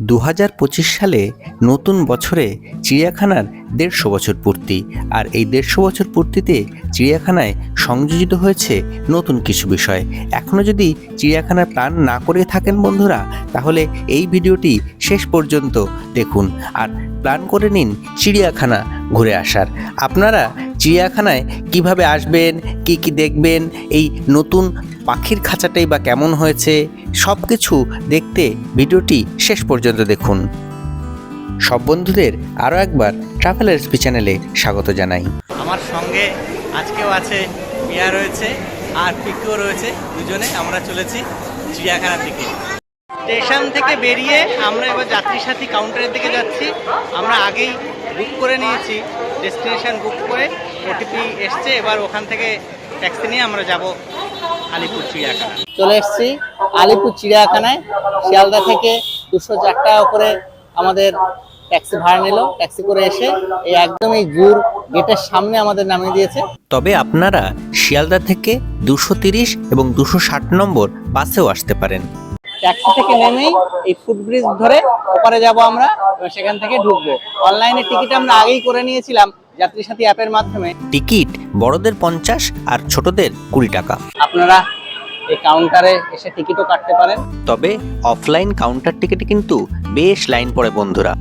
দু হাজার পঁচিশ সালে নতুন বছরে চিড়িয়াখানার দেড়শো বছর পূর্তি। আর এই দেড়শো বছর পূর্তিতে চিড়িয়াখানায় সংযোজিত হয়েছে নতুন কিছু বিষয়। এখনও যদি চিড়িয়াখানার প্ল্যান না করে থাকেন বন্ধুরা, তাহলে এই ভিডিওটি শেষ পর্যন্ত দেখুন আর প্ল্যান করে নিন চিড়িয়াখানা ঘুরে আসার। আপনারা চিড়িয়াখানায় কীভাবে আসবেন, কি কি দেখবেন, এই নতুন পাখির খাঁচাটাই বা কেমন হয়েছে সব কিছু দেখতে ভিডিওটি শেষ পর্যন্ত দেখুন। সব বন্ধুদের আরও একবার ট্রাভেলার স্পি চ্যানেলে স্বাগত জানাই। আমার সঙ্গে আজকেও আছে মিয়া রয়েছে আর পিকুও রয়েছে, দুজনে আমরা চলেছি চিড়িয়াখানার দিকে। স্টেশন থেকে বেরিয়ে আমরা এবার যাত্রী সাথী কাউন্টারের দিকে যাচ্ছি। আমরা আগেই বুক করে নিয়েছি ডেস্টিনেশন বুক করে ওটিপি এসছে, এবার ওখান থেকে ট্যাক্সি নিয়ে আমরা যাব আলিপুর চিড়িয়াখানা। চলে এসেছি আলিপুর চিড়িয়াখানায় শিয়ালদা থেকে দুশো চার টাকা করে আমাদের ট্যাক্সি ভাড়া নিল। ট্যাক্সি করে এসে এই একদম এই জুর গেটের সামনে আমাদের নামিয়ে দিয়েছে। তবে আপনারা শিয়ালদা থেকে দুশো তিরিশ এবং দুশো ষাট নম্বর বাসেও আসতে পারেন। ট্যাক্সি থেকে নেমেই এই ফুটব্রিজ ধরে ওপারে যাব আমরা সেখান থেকে ঢুকবো। অনলাইনে টিকিট আমরা আগেই করে নিয়েছিলাম যাত্রী সাথী অ্যাপের মাধ্যমে টিকিট বড়দের পঞ্চাশ আর ছোটদের কুড়ি টাকা। আপনারা এই কাউন্টারে এসে টিকিটও কাটতে পারেন। তবে অফলাইন কাউন্টার টিকিটে কিন্তু বেশ লাইন পড়ে বন্ধুরা।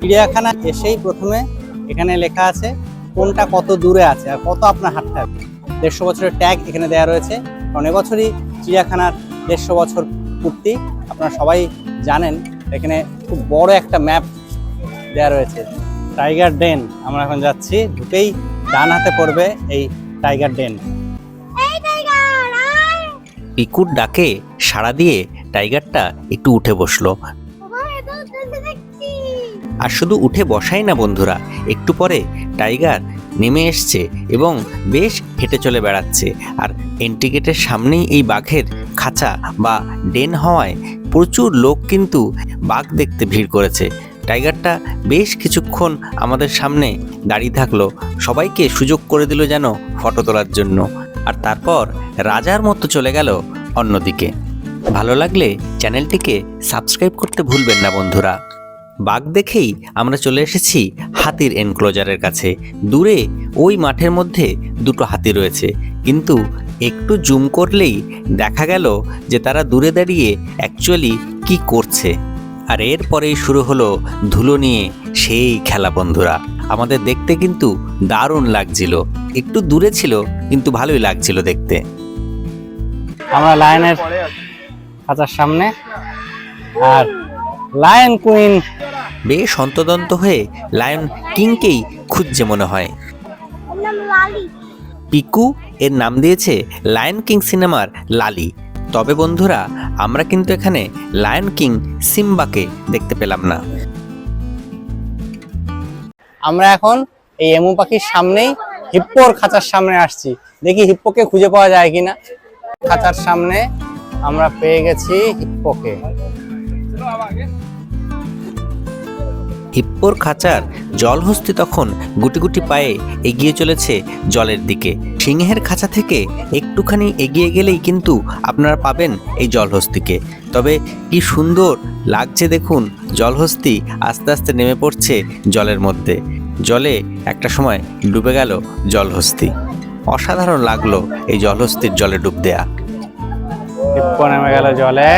চিড়িয়াখানা এসেই প্রথমে এখানে লেখা আছে কোনটা কত দূরে আছে আর কত আপনার হাঁটতে হবে। দেড়শো বছরের ট্যাগ এখানে দেওয়া রয়েছে। কারণ এবছরই চিড়িয়াখানার দেড়শো বছর পূর্তি। আপনারা সবাই জানেন এখানে খুব বড় একটা ম্যাপ দেওয়া রয়েছে। Tiger den. আমরা এখন যাচ্ছি ঢুকেই ডান হাতে পড়বে এই টাইগার ডেন। পিকুর ডাকে সাড়া দিয়ে টাইগারটা একটু উঠে বসল। আর শুধু উঠে বসাই না বন্ধুরা একটু পরে টাইগার নেমে এসছে এবং বেশ হেঁটে চলে বেড়াচ্ছে। আর এন্ট্রি গেটের সামনেই এই বাঘের খাঁচা বা ডেন হওয়ায় প্রচুর লোক কিন্তু বাঘ দেখতে ভিড় করেছে। টাইগারটা বেশ কিছুক্ষণ আমাদের সামনে দাঁড়িয়ে থাকল। সবাইকে সুযোগ করে দিল যেন ফটো তোলার জন্য। আর তারপর রাজার মতো চলে গেল অন্যদিকে। ভালো লাগলে চ্যানেলটিকে সাবস্ক্রাইব করতে ভুলবেন না বন্ধুরা। বাঘ দেখেই আমরা চলে এসেছি হাতির এনক্লোজারের কাছে। দূরে ওই মাঠের মধ্যে দুটো হাতি রয়েছে। কিন্তু একটু জুম করলেই দেখা গেল যে তারা দূরে দাঁড়িয়ে অ্যাকচুয়ালি কি করছে। আর এরপরেই শুরু হলো ধুলো নিয়ে সেই খেলা বন্ধুরা। আমাদের দেখতে কিন্তু দারুণ লাগছিল। একটু দূরে ছিল কিন্তু ভালোই লাগছিল দেখতে। আমরা লায়নের খাঁচার সামনে আর লায়ন কুইন। বেশ অন্তদন্ত হয়ে লায়ন কিংকেই খুঁজছে মনে হয়। পিকু এর নাম দিয়েছে লায়ন কিং সিনেমার লালি। তবে বন্ধুরা, আমরা কিন্তু এখানে লায়ন কিং সিম্বাকে দেখতে পেলাম না। আমরা এখন এই এমু পাখির সামনেই হিপ্পোর খাঁচার সামনে আসছি। দেখি হিপ্পোকে খুঁজে পাওয়া যায় কিনা। খাঁচার সামনে আমরা পেয়ে গেছি হিপ্পোকে। হিপ্পোর খাঁচার জলহস্তি তখন গুটি গুটি পায়ে এগিয়ে চলেছে জলের দিকে। সিংহের খাঁচা থেকে একটুখানি এগিয়ে গেলেই কিন্তু আপনারা পাবেন এই জলহস্তিকে। তবে কি সুন্দর লাগছে দেখুন, জলহস্তি আস্তে আস্তে নেমে পড়ছে জলের মধ্যে। জলে একটা সময় ডুবে গেল জলহস্তি। অসাধারণ লাগল এই জলহস্তির জলে ডুব দেয়া। নেমে গেল জলে।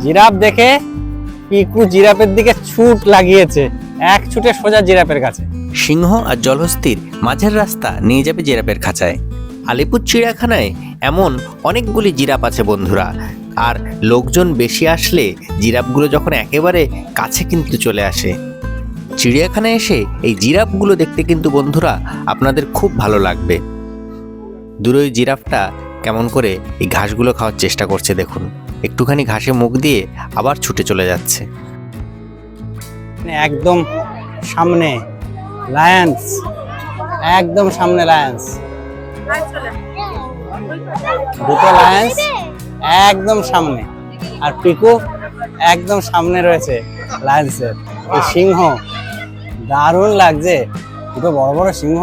জিরাফ দেখে পিকু জিরাফের দিকে ছুট লাগিয়েছে। এক ছুটে সোজা জিরাফের কাছে। সিংহ আর জলহস্তির মাঝের রাস্তা নিয়ে যাবে জিরাফের খাঁচায়। আলিপুর চিড়িয়াখানায় এমন অনেকগুলি জিরাফ আছে বন্ধুরা। আর লোকজন বেশি আসলে জিরাফগুলো যখন একেবারে কাছে কিন্তু চলে আসে। চিড়িয়াখানায় এসে এই জিরাফগুলো দেখতে কিন্তু বন্ধুরা আপনাদের খুব ভালো লাগবে। দূরে ওই জিরাফটা কেমন করে এই ঘাসগুলো খাওয়ার চেষ্টা করছে দেখুন। একটুখানি ঘাসে মুখ দিয়ে আবার ছুটে চলে যাচ্ছে। মানে একদম সামনে লায়ন্স, একদম সামনে লায়ন্স। দুটো লায়ন্স একদম সামনে আর পিকু একদম সামনে রয়েছে লায়ন্সের। এই সিংহ, দারুণ লাগছে। দুটো বড় বড় সিংহ।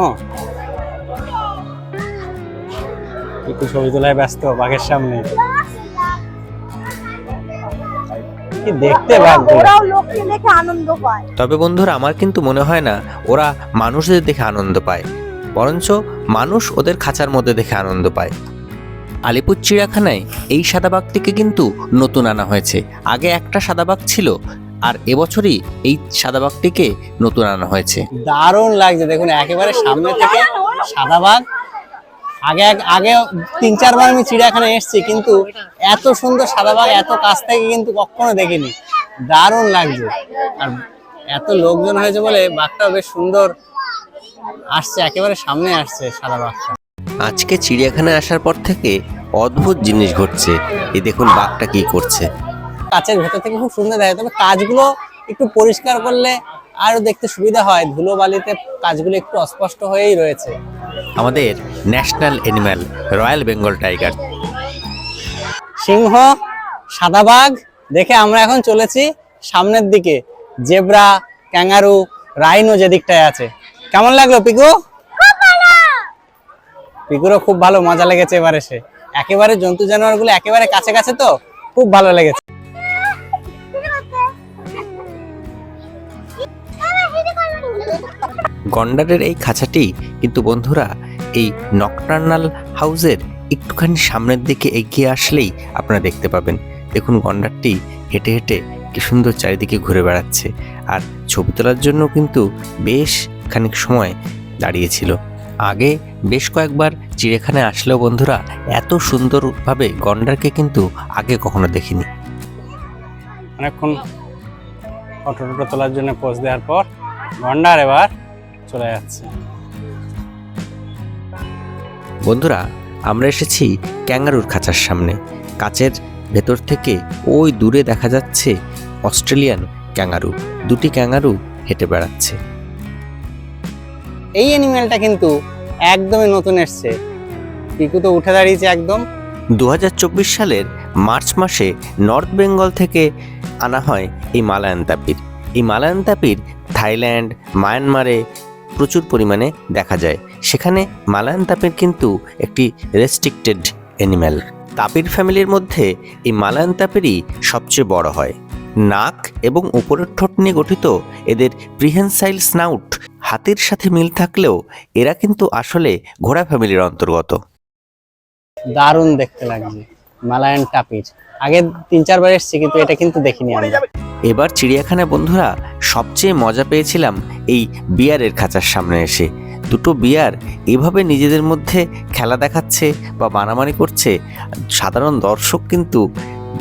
পিকু ছবি তোলায় ব্যস্ত, বাঘের সামনে। কি দেখতে বাঘগুলো ওরাও লোককে দেখে আনন্দ পায়। তবে বন্ধুরা আমার কিন্তু মনে হয় না ওরা মানুষদের দেখে আনন্দ পায় বরঞ্চ মানুষ ওদের খাঁচার মধ্যে দেখে আনন্দ পায়। আলিপুর চিড়িয়াখানায় এই সাদাবাগটিকে কিন্তু নতুন আনা হয়েছে। আগে একটা সাদাবাগ ছিল আর এবছরই এই সাদাবাগটিকে নতুন আনা হয়েছে। দারুণ লাগছে দেখুন একেবারে সামনে থেকে সাদা বাঘ আগে আগে তিন চারবার আমি চিড়িয়াখানায় এসেছি কিন্তু এত সুন্দর সাদা বাঘ এত কাছ থেকে কিন্তু কখনো দেখিনি। দারুণ লাগছে। আর এত লোকজন হয়েছে বলে বাঘটা বেশ সুন্দর আসছে একেবারে সামনে আসছে সাদা বাঘটা। আজকে চিড়িয়াখানায় আসার পর থেকে অদ্ভুত জিনিস ঘটছে। এই দেখুন বাঘটা কি করছে। কাছের ভেতর থেকে খুব সুন্দর দেখা যায় তবে কাজগুলো একটু পরিষ্কার করলে আরও দেখতে সুবিধা হয়। ধুলো বালিতে কাজগুলো একটু অস্পষ্ট হয়েই রয়েছে। আমাদের national animal royal Bengal tiger. সিংহ সাদা বাঘ দেখে আমরা এখন চলেছি সামনের দিকে। জেব্রা ক্যাঙ্গারু রাইনো যে দিকটায় আছে। কেমন লাগল পিকু? পিকুরও খুব ভালো মজা লেগেছে এবার এসে একেবারে জন্তু জানোয়ারগুলো একেবারে কাছে কাছে তো খুব ভালো লেগেছে। গন্ডারের এই খাঁচাটি কিন্তু বন্ধুরা এই নকটার্নাল হাউসের একটুখানি সামনের দিকে এগিয়ে আসলেই আপনারা দেখতে পাবেন। দেখুন গন্ডারটি হেঁটে হেঁটে কি সুন্দর চারিদিকে ঘুরে বেড়াচ্ছে আর ছবি তোলার জন্য কিন্তু বেশ খানিক সময় দাঁড়িয়েছিল। আগে বেশ কয়েকবার চিড়িয়াখানায় আসলেও বন্ধুরা এত সুন্দরভাবে গন্ডারকে কিন্তু আগে কখনো দেখিনি। অনেকক্ষণ ফটো টটো তোলার জন্য পোজ দেওয়ার পর গন্ডার এবার চলে যাচ্ছে। বন্ধুরা আমরা এসেছি ক্যাঙ্গারুর খাঁচার সামনে। কাচের ভেতর থেকে ওই দূরে দেখা যাচ্ছে অস্ট্রেলিয়ান ক্যাঙ্গারু। দুটি ক্যাঙ্গারু হেঁটে বেড়াচ্ছে। এই অ্যানিমেলটা কিন্তু একদমই নতুন এসছে। পিকু তো উঠে দাঁড়িয়েছে একদম। দু হাজার চব্বিশ সালের মার্চ মাসে নর্থ বেঙ্গল থেকে আনা হয় এই মালায়ান তাপির এই মালায়ান তাপির থাইল্যান্ড মায়ানমারে প্রচুর পরিমাণে দেখা যায়। সেখানে মালায়ান তাপির কিন্তু একটি রেস্ট্রিক্টেড অ্যানিম্যাল তাপির ফ্যামিলির মধ্যে এই মালায়ান তাপিরই সবচেয়ে বড় হয়। নাক এবং উপরের ঠোঁট নিয়ে গঠিত এদের প্রিহেন্সাইল স্নাউট হাতির সাথে মিল থাকলেও এরা কিন্তু আসলে ঘোড়া ফ্যামিলির অন্তর্গত। দারুণ দেখতে লাগছে মালায়ান টাপির আগে তিন, চারবার এসেছি, কিন্তু এটা কিন্তু দেখিনি আমরা এবার চিড়িয়াখানায় বন্ধুরা, সবচেয়ে মজা পেয়েছিলাম এই বিয়ারের খাঁচার সামনে এসে। দুটো বিয়ার এভাবে নিজেদের মধ্যে খেলা দেখাচ্ছে বা মারামারি করছে, সাধারণ দর্শক কিন্তু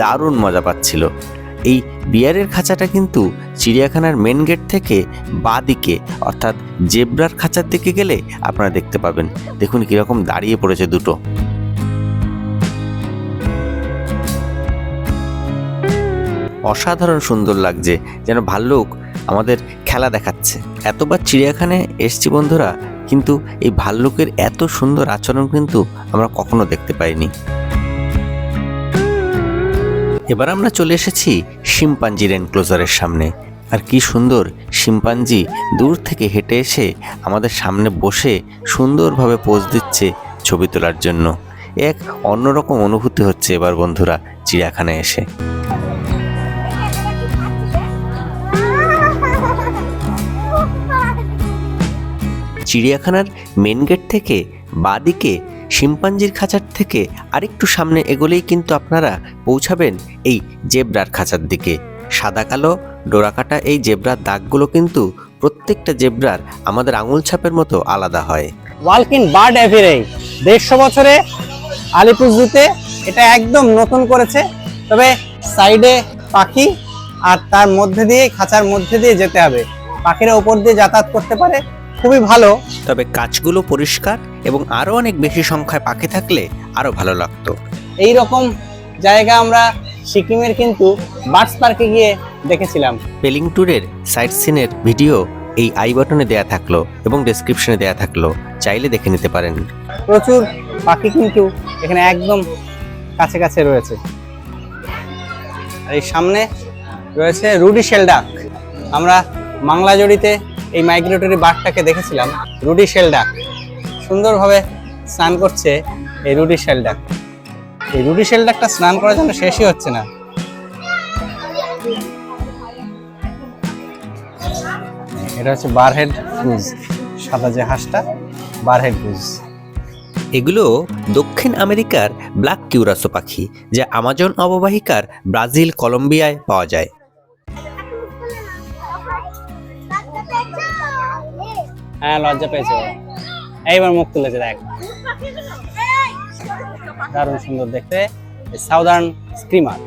দারুণ মজা পাচ্ছিল। এই বিয়ারের খাঁচাটা কিন্তু চিড়িয়াখানার মেন গেট থেকে বাঁ দিকে অর্থাৎ জেব্রার খাঁচার দিকে গেলে আপনারা দেখতে পাবেন। দেখুন কীরকম দাঁড়িয়ে পড়েছে দুটো। অসাধারণ সুন্দর লাগছে, যেন ভাল্লুক আমাদের খেলা দেখাচ্ছে। এতবার চিড়িয়াখানায় এসছি বন্ধুরা, কিন্তু এই ভাল্লুকের এত সুন্দর আচরণ কিন্তু আমরা কখনো দেখতে পাইনি। এবার আমরা চলে এসেছি শিম্পাঞ্জির এনক্লোজারের সামনে। আর কি সুন্দর, শিম্পাঞ্জি দূর থেকে হেঁটে এসে আমাদের সামনে বসে সুন্দরভাবে পোজ দিচ্ছে ছবি তোলার জন্য। এক অন্যরকম অনুভূতি হচ্ছে এবার বন্ধুরা, চিড়িয়াখানায় এসে। চিড়িয়াখানার মেন গেট থেকে বাদিকে শিম্পাঞ্জির খাঁচার থেকে আরেকটু সামনে এগোলেই কিন্তু আপনারা পৌঁছাবেন এই জেব্রার খাঁচার দিকে। সাদা কালো ডোরাকাটা এই জেব্রার দাগগুলো কিন্তু প্রত্যেকটা জেব্রার আমাদের আঙুল ছাপের মতো আলাদা হয়। ওয়ালকিন বার্ড অ্যাভিয়ারি দেড়শো বছরে আলিপুর জুতে এটা একদম নতুন করেছে। তবে সাইডে পাখি আর তার মধ্যে দিয়ে, খাঁচার মধ্যে দিয়ে যেতে হবে। পাখিরা উপর দিয়ে যাতায়াত করতে পারে। খুবই ভালো। তবে কাঁচগুলো পরিষ্কার এবং আরও অনেক বেশি সংখ্যায় পাখি থাকলে আরও ভালো লাগতো। এই রকম জায়গা আমরা সিকিমের কিন্তু বার্ডস পার্কে গিয়ে দেখেছিলাম। পেলিং ট্যুরের সাইট সিনের ভিডিও এই আই বাটনে দেয়া থাকল এবং ডেসক্রিপশনে দেয়া থাকল। চাইলে দেখে নিতে পারেন। প্রচুর পাখি কিন্তু এখানে একদম কাছে কাছে রয়েছে। আর এই সামনে রয়েছে রুডি শেলডাক আমরা মাংলাজড়িতে এই মাইগ্রেটরি বাঘটাকে দেখেছিলাম, রুডি শেলডাক সুন্দরভাবে স্নান করছে এই রুডি শেলডাক এই রুডি শেলডাকটা স্নান করার জন্য শেষই হচ্ছে না। এটা হচ্ছে বারহেড ক্রুজ, সাদা যে হাঁসটা, বারহেড ক্রুজ। এগুলো দক্ষিণ আমেরিকার ব্ল্যাক কিউরাসো পাখি, যা আমাজন অববাহিকার ব্রাজিল, কলম্বিয়ায় পাওয়া যায়। হ্যাঁ লজ্জা পেয়েছে। এইবার মুখ তুলেছে দেখ। দারুণ সুন্দর দেখতে। সাউদার্ন স্ক্রিমার।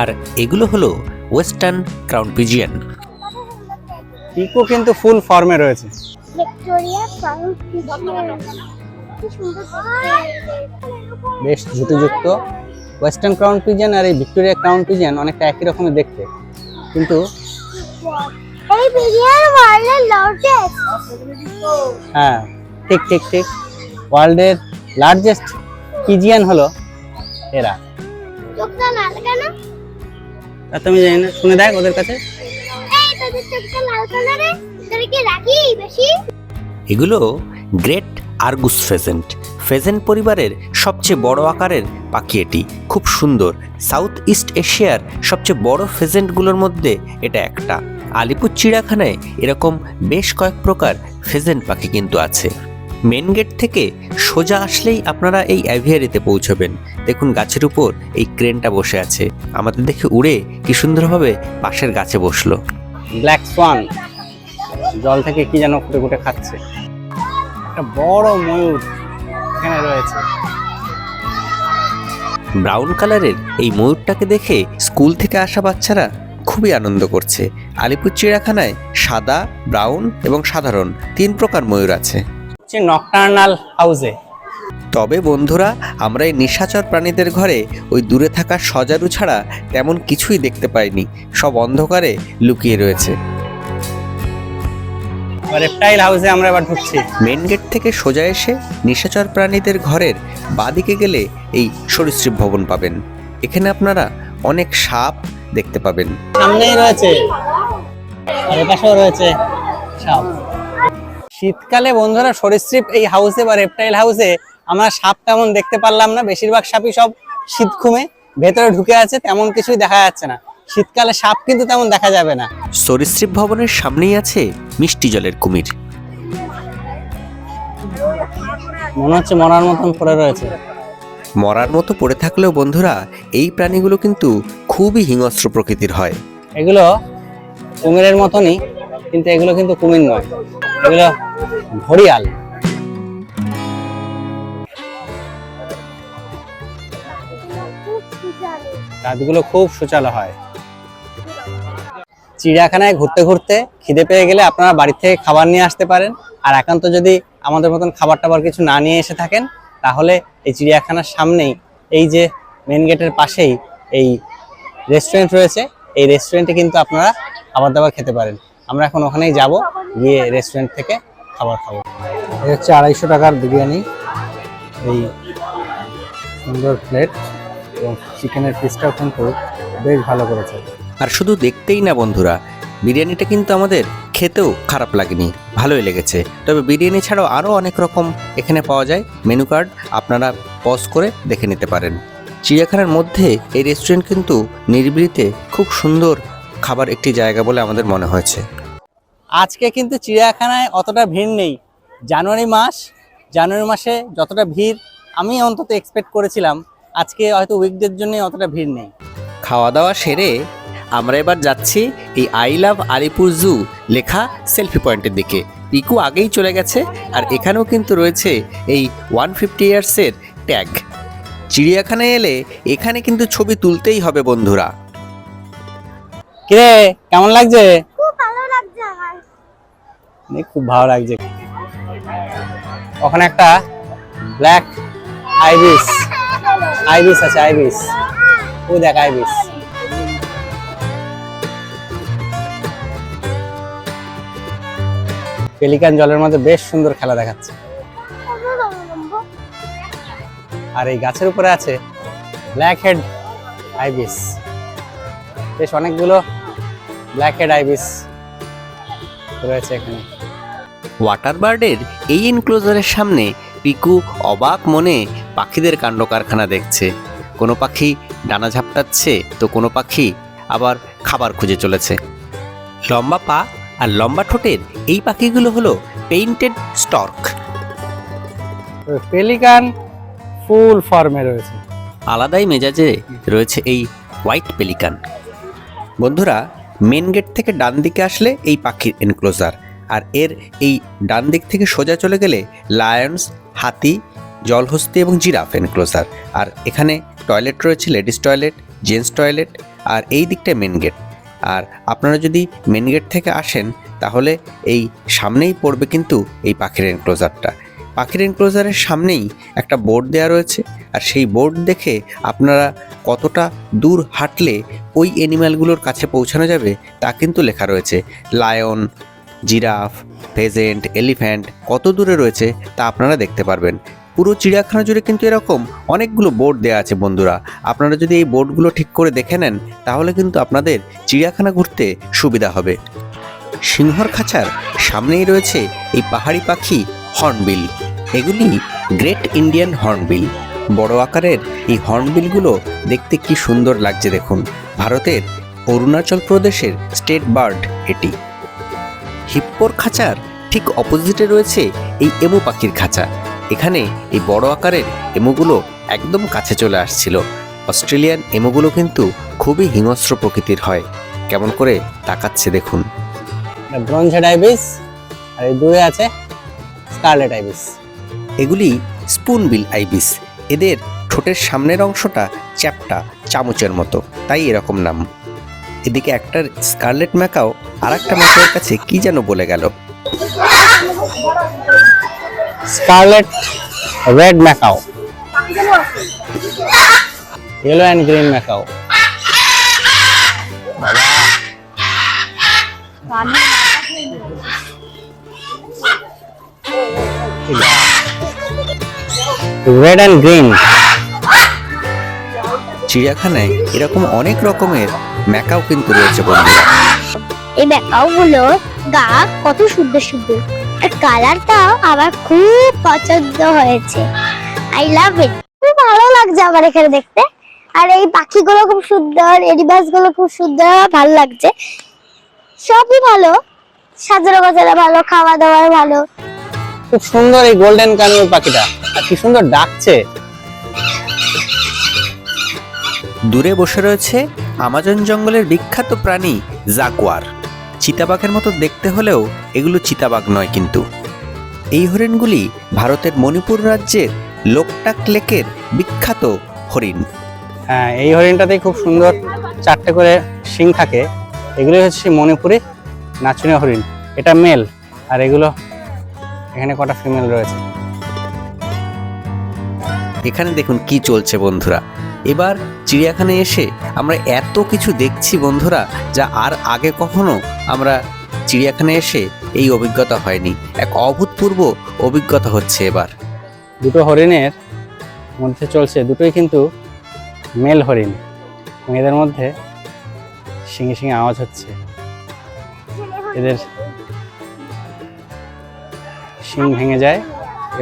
আর এগুলো হলো ওয়েস্টার্ন ক্রাউন পিজিয়ান। পিকো কিন্তু ফুল ফর্মে রয়েছে। বেশ জুটিযুক্ত ওয়েস্টার্ন ক্রাউন পিজিয়ান আর এই ভিক্টোরিয়া ক্রাউন পিজিয়ান অনেকটা একই রকমের দেখতে। কিন্তু এই বিরিয়ার ওয়ার্ল্ডের লার্জেস্ট হ্যাঁ ঠিক ঠিক ঠিক। ওয়ার্ল্ডের লার্জেস্ট পিজিয়ান হলো এরা। চোখটা লাল কেন? তা তুমি জানি না শুনে দেখ ওদের কাছে। এই তোদের চোখটা লাল কালারে তোর কি রাখি বেশি? এগুলো গ্রেট আর্গুস ফেজেন্ট ফেজেন্ট পরিবারের সবচেয়ে বড় আকারের পাখি এটি। খুব সুন্দর। সাউথ ইস্ট এশিয়ার সবচেয়ে বড় ফেজেন্টগুলোর মধ্যে এটা একটা। আলিপুর চিড়িয়াখানায় এরকম বেশ কয়েক প্রকার ফেজেন্ট পাখি কিন্তু আছে। মেন গেট থেকে সোজা আসলেই আপনারা এই অ্যাভিয়ারিতে পৌঁছবেন। দেখুন গাছের উপর এই ক্রেনটা বসে আছে। আমাদের দেখে উড়ে কি সুন্দরভাবে পাশের গাছে বসল। ব্ল্যাক সোয়ান জল থেকে কি যেন ফুটে ফুটে খাচ্ছে। একটা বড় ময়ূর এখানে রয়েছে। ব্রাউন কালারের এই ময়ূরটাকে দেখে স্কুল থেকে আসা বাচ্চারা খুবই আনন্দ করছে। আলিপুর চিড়িয়াখানায় সাদা ব্রাউন এবং সাধারণ তিন প্রকার ময়ূর আছে। নকটার্নাল হাউসে। তবে বন্ধুরা আমরা এই নিশাচর প্রাণীদের ঘরে ওই দূরে থাকা সজারু ছাড়া তেমন কিছুই দেখতে পাইনি। সব অন্ধকারে লুকিয়ে রয়েছে। রেপটাইল হাউসে আমরা এবার ঢুকছি। মেন গেট থেকে সোজা এসে নিশাচর প্রাণীদের ঘরের বাদিকে গেলে এই সরীসৃপ ভবন পাবেন। এখানে আপনারা অনেক সাপ দেখতে পাবেন। সামনেই রয়েছে। আর রয়েছে। সাপ শীতকালে বন্ধুরা সরীসৃপ এই হাউসে বা রেপটাইল হাউসে আমরা সাপ তেমন দেখতে পারলাম না। বেশিরভাগ সাপই সব শীতঘুমে ভেতরে ঢুকে আছে তেমন কিছুই দেখা যাচ্ছে না। শীতকালে সাপ কিন্তু তেমন দেখা যাবে না। সরীসৃপ ভবনের সামনেই আছে মিষ্টি জলের কুমির। মনে হচ্ছে মরার মতন পড়ে রয়েছে। মরার মতো পড়ে থাকলেও বন্ধুরা এই প্রাণীগুলো কিন্তু খুবই হিংস্র প্রকৃতির হয়। এগুলো কুমিরের মতনই, কিন্তু এগুলো কিন্তু কুমির নয়। এগুলো ঘড়িয়াল। রাতগুলো খুব সুচালো হয়। চিড়িয়াখানায় ঘুরতে ঘুরতে খিদে পেয়ে গেলে আপনারা বাড়ি থেকে খাবার নিয়ে আসতে পারেন। আর একান্ত যদি আমাদের মতন খাবার টাবার কিছু না নিয়ে এসে থাকেন, তাহলে এই চিড়িয়াখানার সামনেই, এই যে মেন গেটের পাশেই এই রেস্টুরেন্ট রয়েছে। এই রেস্টুরেন্টে কিন্তু আপনারা খাবার দাবার খেতে পারেন। আমরা এখন ওখানেই যাব, গিয়ে রেস্টুরেন্ট থেকে খাবার খাব। এই হচ্ছে আড়াইশো টাকার বিরিয়ানি। এই সুন্দর প্লেট এবং চিকেনের পিসটাও কিন্তু বেশ ভালো করেছে। আর শুধু দেখতেই না বন্ধুরা, বিরিয়ানিটা কিন্তু আমাদের খেতেও খারাপ লাগেনি, ভালোই লেগেছে। তবে বিরিয়ানি ছাড়াও আরও অনেক রকম এখানে পাওয়া যায়। মেনু কার্ড আপনারা পজ করে দেখে নিতে পারেন। চিড়িয়াখানার মধ্যে এই রেস্টুরেন্ট কিন্তু নিরিবিলিতে খুব সুন্দর খাবার একটি জায়গা বলে আমাদের মনে হয়েছে। আজকে কিন্তু চিড়িয়াখানায় অতটা ভিড় নেই। জানুয়ারি মাস জানুয়ারি মাসে যতটা ভিড় আমি অন্তত এক্সপেক্ট করেছিলাম আজকে হয়তো উইকডের জন্য অতটা ভিড় নেই। খাওয়া দাওয়া সেরে আমরা এবার যাচ্ছি এই আই লাভ আলিপুর জু লেখা সেলফি পয়েন্টের দিকে। পিকু আগেই চলে গেছে আর এখানেও কিন্তু রয়েছে এই ওয়ান ফিফটি ইয়ার্সের ট্যাগ চিড়িয়াখানায় এলে এখানে কিন্তু ছবি তুলতেই হবে বন্ধুরা। কিরে কেমন লাগছে? খুব ভালো লাগছে আমার। নে, খুব ভালো লাগছে। ওখানে একটা ব্ল্যাক আইবিস আইবিস আছে আইবিস ও দেখ আইবিস পেলিকান জলের মধ্যে বেশ সুন্দর খেলা দেখাচ্ছে। আর এই গাছের উপরে আছে ব্ল্যাক হেড আইবিস বেশ অনেকগুলো ব্ল্যাক হেড আইবিস রয়েছে এখানে। ওয়াটার বার্ডের এই এনক্লোজারের সামনে পিকু অবাক মনে পাখিদের কাণ্ড কারখানা দেখছে। কোনো পাখি ডানা ঝাপটাচ্ছে তো কোনো পাখি আবার খাবার খুঁজে চলেছে। লম্বা পা আর লম্বা ঠোঁটের এই পাখিগুলো হলো পেইন্টেড স্টর্ক। পেলিকান ফুল ফর্মে রয়েছে। আলাদাই মেজাজে রয়েছে এই হোয়াইট পেলিকান। বন্ধুরা, মেন গেট থেকে ডান দিকে আসলে এই পাখির এনক্লোজার আর এর এই ডান দিক থেকে সোজা চলে গেলে লায়ন্স হাতি, জলহস্তি এবং জিরাফ এনক্লোজার আর এখানে টয়লেট রয়েছে লেডিস টয়লেট জেন্টস টয়লেট আর এই দিকটা মেন গেট আর আপনারা যদি মেন গেট থেকে আসেন, তাহলে এই সামনেই পড়বে কিন্তু এই পাখির এনক্লোজারটা পাখির এনক্লোজারের সামনেই একটা বোর্ড দেওয়া রয়েছে। আর সেই বোর্ড দেখে আপনারা কতটা দূর হাঁটলে ওই অ্যানিম্যালগুলোর কাছে পৌঁছানো যাবে তা কিন্তু লেখা রয়েছে। লায়ন জিরাফ ফেজেন্ট এলিফ্যান্ট কত দূরে রয়েছে তা আপনারা দেখতে পারবেন। পুরো চিড়িয়াখানা জুড়ে কিন্তু এরকম অনেকগুলো বোর্ড দেওয়া আছে বন্ধুরা। আপনারা যদি এই বোর্ডগুলো ঠিক করে দেখে নেন, তাহলে কিন্তু আপনাদের চিড়িয়াখানা ঘুরতে সুবিধা হবে। সিংহর খাঁচার সামনেই রয়েছে এই পাহাড়ি পাখি হর্নবিল। এগুলি গ্রেট ইন্ডিয়ান হর্নবিল। বড় আকারের এই হর্নবিলগুলো দেখতে কি সুন্দর লাগছে দেখুন। ভারতের অরুণাচল প্রদেশের স্টেট বার্ড এটি। হিপ্পোর খাঁচার ঠিক অপোজিটে রয়েছে এই এমু পাখির খাঁচা। এখানে এই বড় আকারের এমুগুলো একদম কাছে চলে আসছিল। অস্ট্রেলিয়ান এমুগুলো কিন্তু খুবই হিংস্র প্রকৃতির হয়। কেমন করে তাকাচ্ছে দেখুন। ব্রঞ্জেড আইবিস, আর এই দূরে আছে স্কারলেট আইবিস। এগুলি স্পুনবিল আইবিস। এদের ঠোঁটের সামনের অংশটা চ্যাপটা চামচের মতো তাই এরকম নাম। এদিকে একটা স্কারলেট ম্যাকাও আর একটা ম্যাকাওর কাছে কি যেন বলে গেল। Scarlet red macaw. Yellow and green macaw. Red and green চিড়িয়াখানায় এরকম অনেক রকমের ম্যাকাও কিন্তু রয়েছে বন্ধুরা এই ব্যাকাও গুলো গা কত সুন্দর সুন্দর। আর কালারটাও আমার খুব পছন্দ হয়েছে। আই লাভ ইট খুব ভালো লাগছে আমার এখানে দেখতে। আর এই পাখিগুলো খুব সুন্দর এনিমালসগুলো খুব সুন্দর ভালো লাগছে। সবই ভালো। সাজানো গোছানো ভালো খাওয়া দাওয়া ভালো। খুব সুন্দর এই গোল্ডেন কানুর পাখিটা। আর কি সুন্দর ডাকছে। দূরে বসে রয়েছে আমাজন জঙ্গলের বিখ্যাত প্রাণী জাগুয়ার চিতাবাঘের মতো দেখতে হলেও এগুলো চিতাবাঘ নয় কিন্তু। এই হরিণগুলি ভারতের মণিপুর রাজ্যের লোকটাক লেকের বিখ্যাত হরিণ। হ্যাঁ এই হরিণটাতেই খুব সুন্দর চারটে করে শিং থাকে। এগুলো হচ্ছে মণিপুরে মণিপুরি নাচনীয় হরিণ। এটা মেল আর এগুলো এখানে কটা ফিমেল রয়েছে। এখানে দেখুন কি চলছে বন্ধুরা। এবার চিড়িয়াখানায় এসে আমরা এত কিছু দেখছি বন্ধুরা যা আর আগে কখনো আমরা চিড়িয়াখানায় এসে এই অভিজ্ঞতা হয়নি। এক অভূতপূর্ব অভিজ্ঞতা হচ্ছে এবার। দুটো হরিণের মধ্যে চলছে দুটোই কিন্তু মেল হরিণ। এদের মধ্যে শিঙে সিঙে আওয়াজ হচ্ছে। এদের শিং ভেঙে যায়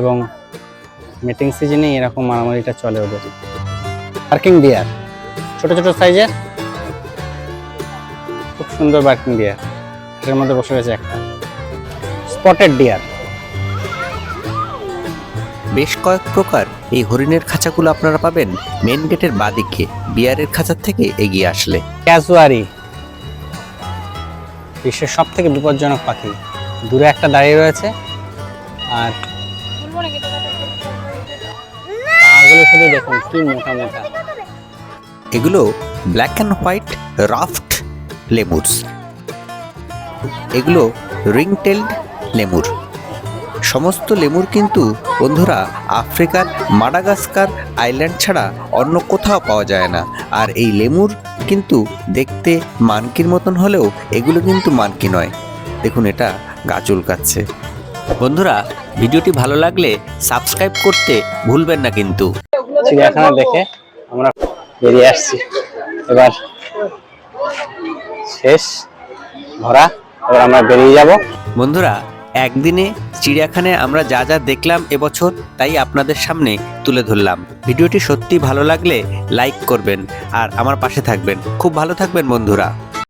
এবং মেটিং সিজনে এরকম মারামারিটা চলে ওদের। বার্কিং ডিয়ার ছোট ছোট সাইজের খুব সুন্দর বার্কিং ডিয়ার এটার মধ্যে বসে রয়েছে একটা। স্পটেড ডিয়ার বেশ কয়েক প্রকার এই হরিণের খাঁচাগুলো আপনারা পাবেন মেন গেটের বাদিকে বিয়ারের খাঁচার থেকে এগিয়ে আসলে। ক্যাজুয়ারি বিশ্বের সব থেকে বিপজ্জনক পাখি। দূরে একটা দাঁড়িয়ে রয়েছে আর এগুলো black and white ruffed lemurs এগুলো রিং টেলড লেমুর সমস্ত লেমুর কিন্তু বন্ধুরা আফ্রিকার মাডাগাস্কার আইল্যান্ড ছাড়া অন্য কোথাও পাওয়া যায় না। আর এই লেমুর কিন্তু দেখতে মানকির মতন হলেও এগুলো কিন্তু মানকি নয়। দেখুন এটা গা চুলকাচ্ছে বন্ধুরা ভিডিওটি ভালো লাগলে সাবস্ক্রাইব করতে ভুলবেন না কিন্তু। চিড়িয়াখানা দেখে আমরা বেরিয়ে আসছি। এবার শেষ ঘোরা এবার আমরা বেরিয়ে যাব। বন্ধুরা একদিনে চিড়িয়াখানায় আমরা যা যা দেখলাম এবছর তাই আপনাদের সামনে তুলে ধরলাম। ভিডিওটি সত্যি ভালো লাগলে লাইক করবেন আর আমার পাশে থাকবেন। খুব ভালো থাকবেন বন্ধুরা।